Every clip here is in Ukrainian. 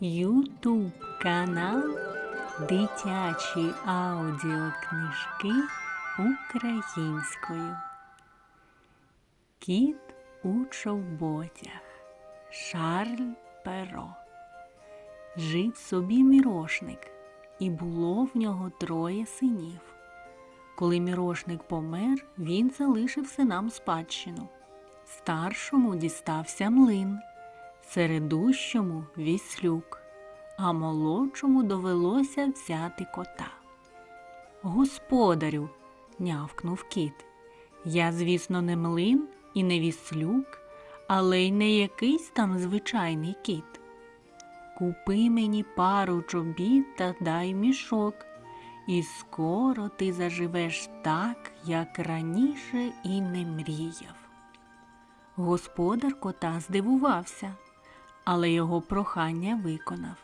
Ютуб канал Дитячі аудіокнижки українською. Кіт у чоботях Шарль Перо. Жив собі мірошник, і було в нього троє синів. Коли мірошник помер, він залишив синам спадщину. Старшому дістався млин, середущому віслюк, а молодшому довелося взяти кота. Господарю, нявкнув кіт. Я, звісно, не млин і не віслюк, але й не якийсь там звичайний кіт. Купи мені пару чобіт та дай мішок, і скоро ти заживеш так, як раніше і не мріяв. Господар кота здивувався, але його прохання виконав.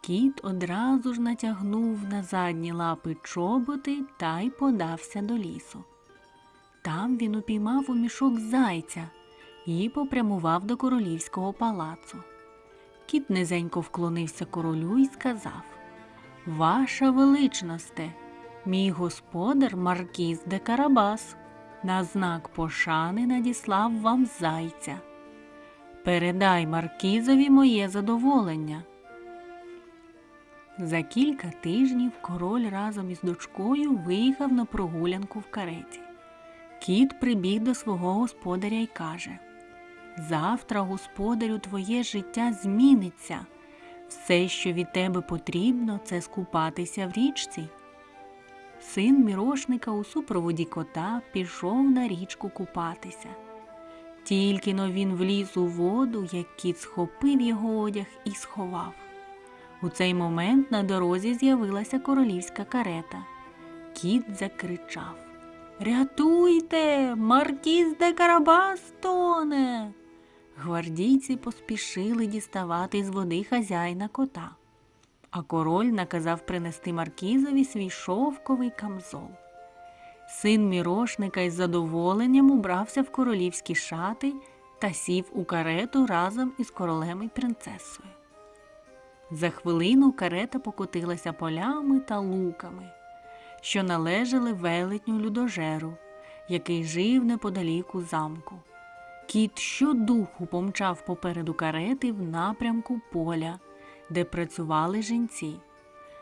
Кіт одразу ж натягнув на задні лапи чоботи та й подався до лісу. Там він упіймав у мішок зайця і попрямував до королівського палацу. Кіт низенько вклонився королю і сказав Ваша величносте, мій господар Маркіз де Карабас на знак пошани надіслав вам зайця. Передай Маркізові моє задоволення. За кілька тижнів король разом із дочкою виїхав на прогулянку в кареті. Кіт прибіг до свого господаря і каже Завтра, господарю, твоє життя зміниться. Все, що від тебе потрібно, це скупатися в річці. Син мірошника у супроводі кота пішов на річку купатися. Тільки но він вліз у воду, як кіт схопив його одяг і сховав. У цей момент на дорозі з'явилася королівська карета. Кіт закричав Рятуйте, маркіз де Карабас тоне. Гвардійці поспішили діставати з води хазяїна кота, а король наказав принести маркізові свій шовковий камзол. Син мірошника із задоволенням убрався в королівські шати та сів у карету разом із королем і принцесою. За хвилину карета покотилася полями та луками, що належали велетню людожеру, який жив неподаліку замку. Кіт щодуху помчав попереду карети в напрямку поля, де працювали жінці.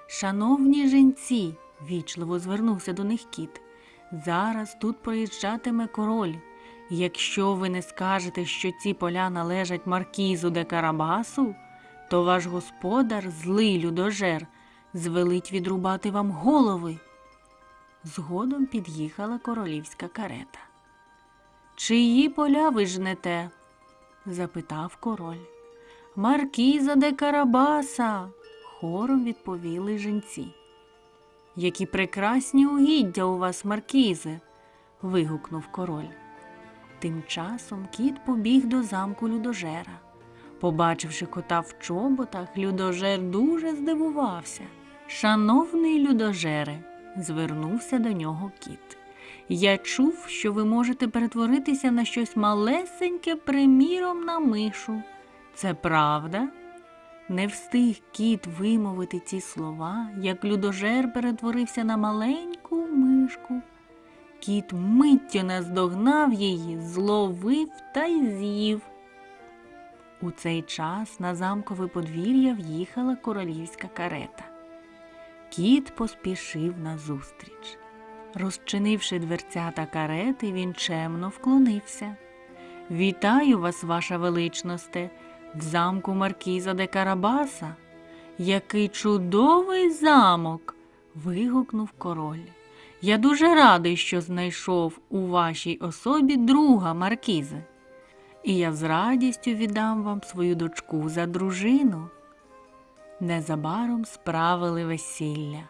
Шановні жінці, вічливо звернувся до них кіт. Зараз тут проїжджатиме король. Якщо ви не скажете, що ці поля належать маркізу де Карабасу, то ваш господар, злий людожер, звелить відрубати вам голови. Згодом під'їхала королівська карета. Чиї поля ви жнете? запитав король. Маркіза де Карабаса, хором відповіли жінці. Які прекрасні угіддя у вас, маркізи. вигукнув король. Тим часом кіт побіг до замку людожера. Побачивши кота в чоботах, людожер дуже здивувався. Шановний людожере, звернувся до нього кіт. Я чув, що ви можете перетворитися на щось малесеньке, приміром на мишу. Це правда? Не встиг кіт вимовити ці слова, як людожер перетворився на маленьку мишку. Кіт миттю наздогнав її, зловив та й з'їв. У цей час на замкове подвір'я в'їхала королівська карета. Кіт поспішив назустріч. Розчинивши дверцята карети, він чемно вклонився. Вітаю вас, ваша величносте, в замку Маркіза де Карабаса. Який чудовий замок. вигукнув король. Я дуже радий, що знайшов у вашій особі друга Маркізи. І я з радістю віддам вам свою дочку за дружину. Незабаром справили весілля.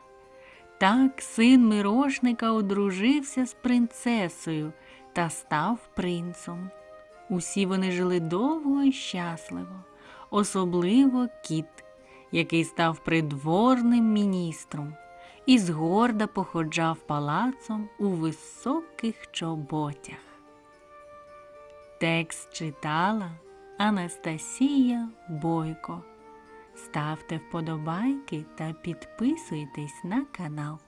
Так син мирошника одружився з принцесою та став принцом. Усі вони жили довго і щасливо, особливо кіт, який став придворним міністром і згорда походжав палацом у високих чоботях. Текст читала Анастасія Бойко. ставте вподобайки та підписуйтесь на канал.